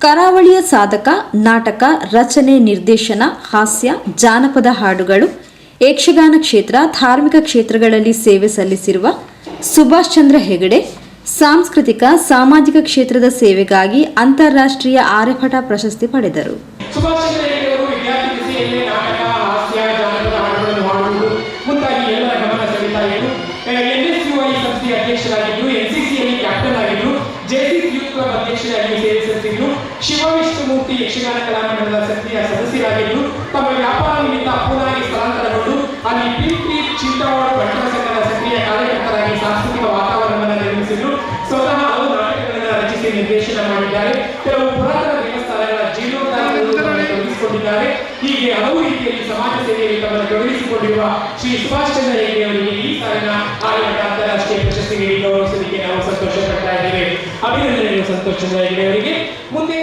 ಕರಾವಳಿಯ ಸಾಧಕ, ನಾಟಕ, ರಚನೆ, ನಿರ್ದೇಶನ, ಹಾಸ್ಯ, ಜಾನಪದ ಹಾಡುಗಳು, ಯಕ್ಷಗಾನ ಕ್ಷೇತ್ರ, ಧಾರ್ಮಿಕ ಕ್ಷೇತ್ರಗಳಲ್ಲಿ ಸೇವೆ ಸಲ್ಲಿಸಿರುವ ಸುಭಾಷ್ ಚಂದ್ರ ಹೆಗಡೆ, ಸಾಂಸ್ಕೃತಿಕ, ಸಾಮಾಜಿಕ ಕ್ಷೇತ್ರದ ಸೇವೆಗಾಗಿ ಅಂತಾರಾಷ್ಟ್ರೀಯ ಆರ್ಯಭಟ ಪ್ರಶಸ್ತಿ ಪಡೆದರು. ಸುಭಾಷ್ ಚಂದ್ರ ಹೆಗಡೆಯವರು ವಿದ್ಯಾರ್ಥಿ ದಿಸೆಯಲ್ಲೇ ನಾಟಕ, ಹಾಸ್ಯ, ಜಾನಪದ ಹಾಡುಗಳನ್ನು ಹಾಡುವುದು ಮುಂತಾಗಿ ಗಮನ ಸೆಳೀತಾ ಇದ್ದು ಎನ್ಎಸ್ಯುಐ ಸಂಸ್ಥೆಯ ಅಧ್ಯಕ್ಷರಾಗಿದ್ದು, ಎನ್ಸಿಸಿಯಲ್ಲಿ ಕ್ಯಾಪ್ಟನ್ ಆಗಿದ್ದು ಜೆಸಿಸ್ ಯೂತ್ ಕ್ಲಬ್ ಅಧ್ಯಕ್ಷರಾಗಿ ಸೇವೆ ಸಲ್ಲಿಸಿದ್ದು ಶಿವವಿಷ್ಣುಮೂರ್ತಿ ಯಕ್ಷಗಾನ ಕಲಾಮಂಡಲದ ಸಕ್ರಿಯ ಸದಸ್ಯರಾಗಿದ್ದು, ತಮ್ಮ ವ್ಯಾಪಾರ ನಿಮಿತ್ತ ಪೂನಾಗೆ ಸ್ಥಳಾಂತರಗೊಂಡು, ಅಲ್ಲಿ ಪಿಂಪಿ ಚಿಂತಾವಾಡ ಪಟ್ಟಣ ಸಂಘದ ಸಕ್ರಿಯ ಕಾರ್ಯಕರ್ತರಾಗಿ ಸಾಂಸ್ಕೃತಿಕ ವಾತಾವರಣವನ್ನು ನಿರ್ಮಿಸಿದ್ದು ಸ್ವತಃ ಅವರು ನಾಟಕಗಳನ್ನು ರಚಿಸಿ ನಿರ್ದೇಶನ ಮಾಡಿದ್ದಾರೆ. ಕೆಲವು ಪುರಾತನ ದೇವಸ್ಥಾನಗಳ ಜೀರ್ಣೋದ್ಧಾರವನ್ನು ತೊಡಗಿಸಿಕೊಂಡಿದ್ದಾರೆ. ಹೀಗೆ ಹಲವು ರೀತಿಯಲ್ಲಿ ಸಮಾಜ ಸೇವೆಯಲ್ಲಿ ತಮ್ಮನ್ನು ತೊಡಗಿಸಿಕೊಂಡಿರುವ ಶ್ರೀ ಸುಭಾಷ್ ಚಂದ್ರ ಹೆಗಡೆ ಅವರಿಗೆ ಈ ಸಾಲಿನ ಆರ್ಯಭಟ ಅಂತಾರಾಷ್ಟ್ರೀಯ ಪ್ರಶಸ್ತಿ ನೀಡಿ ಗೌರವಿಸಲಿಕ್ಕೆ ನಾವು ಸಂತೋಷ ಪಡ್ತಾ ಇದ್ದೇವೆ ಅಭಿನಂದನೆಗಳು ಸಂತೋಷ್ ಚಂದ್ರ ಹೆಗಡೆ ಅವರಿಗೆ ಮುಂದೆ